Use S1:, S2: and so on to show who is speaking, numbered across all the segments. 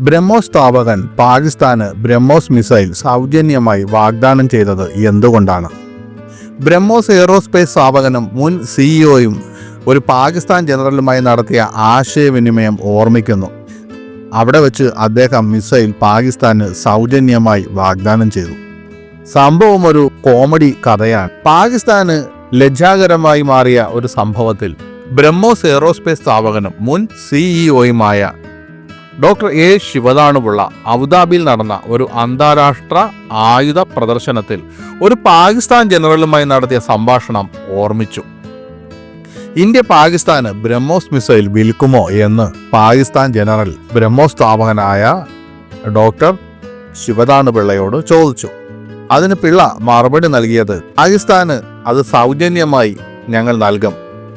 S1: ബ്രഹ്മോസ് സ്ഥാപകൻ പാകിസ്ഥാന് ബ്രഹ്മോസ് മിസൈൽ സൗജന്യമായി വാഗ്ദാനം ചെയ്തത് എന്തുകൊണ്ടാണ്? ബ്രഹ്മോസ് എയറോസ്പേസ് സ്ഥാപകനും മുൻ സിഇഒയും ഒരു പാകിസ്ഥാൻ ജനറലുമായി നടത്തിയ ആശയവിനിമയം ഓർമ്മിക്കുന്നു. അവിടെ വെച്ച് അദ്ദേഹം മിസൈൽ പാകിസ്ഥാന് സൗജന്യമായി വാഗ്ദാനം ചെയ്തു. സംഭവം ഒരു കോമഡി കഥയാണ്. പാകിസ്ഥാന് ലജ്ജാകരമായി മാറിയ ഒരു സംഭവത്തിൽ ബ്രഹ്മോസ് എയറോസ്പേസ് സ്ഥാപകനും മുൻ സിഇഒയുമായ ഡോക്ടർ എ ശിവദാണുപിള്ള അബുദാബിയിൽ നടന്ന ഒരു അന്താരാഷ്ട്ര ആയുധ പ്രദർശനത്തിൽ ഒരു പാകിസ്ഥാൻ ജനറലുമായി നടത്തിയ സംഭാഷണം ഓർമ്മിച്ചു. ഇന്ത്യ പാകിസ്ഥാന് ബ്രഹ്മോസ് മിസൈൽ വിൽക്കുമോ എന്ന് പാകിസ്ഥാൻ ജനറൽ ബ്രഹ്മോസ് സ്ഥാപകനായ ഡോക്ടർ ശിവദാണു പിള്ളയോട് ചോദിച്ചു. അതിന് പിള്ള മറുപടി നൽകിയത് പാകിസ്ഥാന് അത് സൗജന്യമായി ഞങ്ങൾ നൽകും.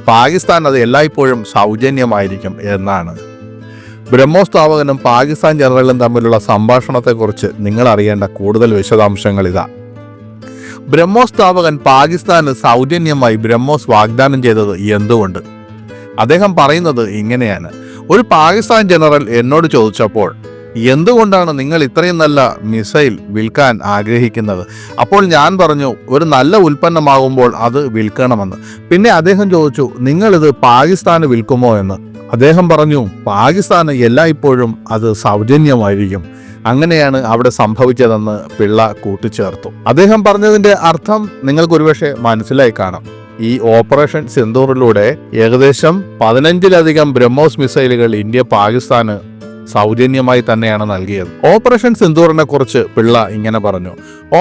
S1: പാകിസ്ഥാൻ അത് എല്ലായ്പ്പോഴും സൗജന്യമായിരിക്കും എന്നാണ്. ബ്രഹ്മോസ് സ്ഥാപകനും പാകിസ്ഥാൻ ജനറലും തമ്മിലുള്ള സംഭാഷണത്തെക്കുറിച്ച് നിങ്ങൾ അറിയേണ്ട കൂടുതൽ വിശദാംശങ്ങൾ ഇതാ. ബ്രഹ്മോസ് സ്ഥാപകൻ പാകിസ്ഥാന് സൗജന്യമായി ബ്രഹ്മോസ് വാഗ്ദാനം ചെയ്തത് എന്തുകൊണ്ട്? അദ്ദേഹം പറയുന്നത് ഇങ്ങനെയാണ്. ഒരു പാകിസ്ഥാൻ ജനറൽ എന്നോട് ചോദിച്ചപ്പോൾ എന്തുകൊണ്ടാണ് നിങ്ങൾ ഇത്രയും നല്ല മിസൈൽ വിൽക്കാൻ ആഗ്രഹിക്കുന്നത്? അപ്പോൾ ഞാൻ പറഞ്ഞു ഒരു നല്ല ഉൽപ്പന്നമാകുമ്പോൾ അത് വിൽക്കണമെന്ന്. പിന്നെ അദ്ദേഹം ചോദിച്ചു നിങ്ങളിത് പാകിസ്ഥാന് വിൽക്കുമോ എന്ന്? അദ്ദേഹം പറഞ്ഞു പാകിസ്ഥാന് എല്ലായ്പ്പോഴും അത് സൗജന്യമായിരിക്കും. അങ്ങനെയാണ് അവിടെ സംഭവിച്ചതെന്ന് പിള്ള കൂട്ടിച്ചേർത്തു. അദ്ദേഹം പറഞ്ഞതിന്റെ അർത്ഥം നിങ്ങൾക്ക് ഒരുപക്ഷെ മനസ്സിലായി കാണാം. ഈ ഓപ്പറേഷൻ സിന്ദൂറിലൂടെ ഏകദേശം പതിനഞ്ചിലധികം ബ്രഹ്മോസ് മിസൈലുകൾ ഇന്ത്യ പാകിസ്ഥാന് സൗജന്യമായി തന്നെയാണ് നൽകിയത്. ഓപ്പറേഷൻ സിന്ദൂറിനെ കുറിച്ച് പിള്ള ഇങ്ങനെ പറഞ്ഞു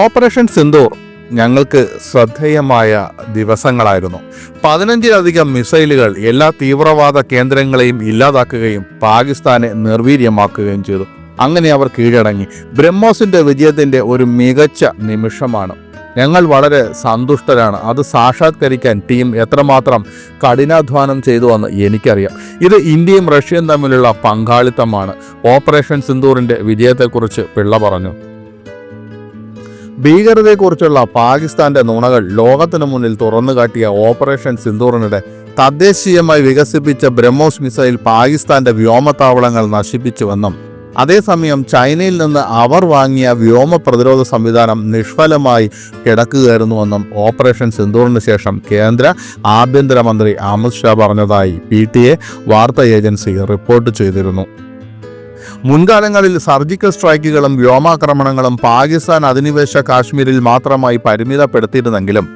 S1: ഓപ്പറേഷൻ സിന്ദൂർ ഞങ്ങൾക്ക് ശ്രദ്ധേയമായ ദിവസങ്ങളായിരുന്നു. പതിനഞ്ചിലധികം മിസൈലുകൾ എല്ലാ തീവ്രവാദ കേന്ദ്രങ്ങളെയും ഇല്ലാതാക്കുകയും പാകിസ്ഥാനെ നിർവീര്യമാക്കുകയും ചെയ്തു. അങ്ങനെ അവർ കീഴടങ്ങി. ബ്രഹ്മോസിന്റെ വിജയത്തിന്റെ ഒരു മികച്ച നിമിഷമാണ്. ഞങ്ങൾ വളരെ സന്തുഷ്ടരാണ്. അത് സാക്ഷാത്കരിക്കാൻ ടീം എത്രമാത്രം കഠിനാധ്വാനം ചെയ്തുവെന്ന് എനിക്കറിയാം. ഇത് ഇന്ത്യയും റഷ്യയും തമ്മിലുള്ള പങ്കാളിത്തമാണ്. ഓപ്പറേഷൻ സിന്ദൂറിന്റെ വിജയത്തെക്കുറിച്ച് പിള്ള പറഞ്ഞു. ഭീകരതയെക്കുറിച്ചുള്ള പാകിസ്ഥാന്റെ നുണകൾ ലോകത്തിനു മുന്നിൽ തുറന്നു കാട്ടിയ ഓപ്പറേഷൻ സിന്ദൂറിനിടെ തദ്ദേശീയമായി വികസിപ്പിച്ച ബ്രഹ്മോസ് മിസൈൽ പാകിസ്ഥാന്റെ വ്യോമത്താവളങ്ങൾ നശിപ്പിച്ചുവെന്നും അതേസമയം ചൈനയിൽ നിന്ന് അവർ വാങ്ങിയ വ്യോമ പ്രതിരോധ സംവിധാനം നിഷ്ഫലമായി കിടക്കുകയായിരുന്നുവെന്നും ഓപ്പറേഷൻ സിന്ദൂറിന് ശേഷം കേന്ദ്ര ആഭ്യന്തരമന്ത്രി അമിത് ഷാ പറഞ്ഞതായി പി ടി എ വാർത്താ ഏജൻസി റിപ്പോർട്ട് ചെയ്തിരുന്നു. മുൻകാലങ്ങളിൽ സർജിക്കൽ സ്ട്രൈക്കുകളും വ്യോമാക്രമണങ്ങളും പാകിസ്ഥാൻ അധിനിവേശ കാശ്മീരിൽ മാത്രമായി പരിമിതപ്പെടുത്തിയിരുന്നെങ്കിലും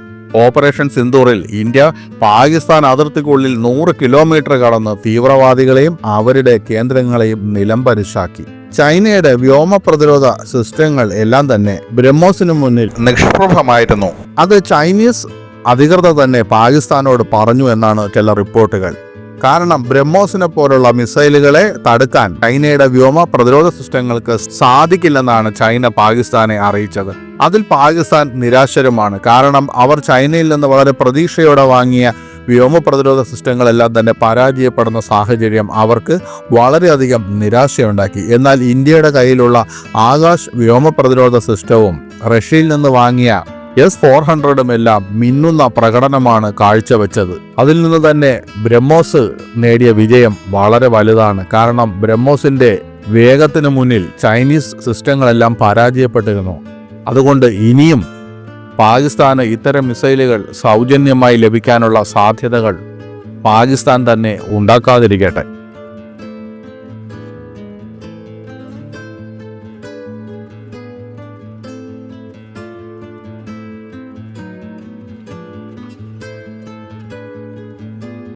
S1: ഓപ്പറേഷൻ സിന്ദൂറിൽ ഇന്ത്യ പാകിസ്ഥാൻ അതിർത്തിക്കുള്ളിൽ നൂറ് കിലോമീറ്റർ കടന്ന് തീവ്രവാദികളെയും അവരുടെ കേന്ദ്രങ്ങളെയും നിലംപരിശാക്കി. ചൈനയുടെ വ്യോമ പ്രതിരോധ സിസ്റ്റങ്ങൾ എല്ലാം തന്നെ ബ്രഹ്മോസിന് മുന്നിൽ നിഷ്പ്രഭമായിരുന്നു അത് ചൈനീസ് അധികൃതർ തന്നെ പാകിസ്ഥാനോട് പറഞ്ഞു എന്നാണ് ചില റിപ്പോർട്ടുകൾ. കാരണം ബ്രഹ്മോസിനെ പോലുള്ള മിസൈലുകളെ തടുക്കാൻ ചൈനയുടെ വ്യോമ പ്രതിരോധ സിസ്റ്റങ്ങൾക്ക് സാധിക്കില്ലെന്നാണ് ചൈന പാകിസ്ഥാനെ അറിയിച്ചത്. അതിൽ പാകിസ്ഥാൻ നിരാശരുമാണ്. കാരണം അവർ ചൈനയിൽ നിന്ന് വളരെ പ്രതീക്ഷയോടെ വാങ്ങിയ വ്യോമ പ്രതിരോധ സിസ്റ്റങ്ങളെല്ലാം തന്നെ പരാജയപ്പെടുന്ന സാഹചര്യം അവർക്ക് വളരെയധികം നിരാശയുണ്ടാക്കി. എന്നാൽ ഇന്ത്യയുടെ കയ്യിലുള്ള ആകാശ് വ്യോമ പ്രതിരോധ സിസ്റ്റവും റഷ്യയിൽ നിന്ന് വാങ്ങിയ എസ് ഫോർ ഹൺഡ്രഡും എല്ലാം മിന്നുന്ന പ്രകടനമാണ് കാഴ്ചവെച്ചത്. അതിൽ നിന്ന് തന്നെ ബ്രഹ്മോസ് നേടിയ വിജയം വളരെ വലുതാണ്. കാരണം ബ്രഹ്മോസിന്റെ വേഗത്തിന് മുന്നിൽ ചൈനീസ് സിസ്റ്റങ്ങളെല്ലാം പരാജയപ്പെട്ടിരുന്നു. അതുകൊണ്ട് ഇനിയും പാകിസ്ഥാന് ഇത്തരം മിസൈലുകൾ സൗജന്യമായി ലഭിക്കാനുള്ള സാധ്യതകൾ പാകിസ്ഥാൻ തന്നെ ഉണ്ടാക്കാതിരിക്കട്ടെ.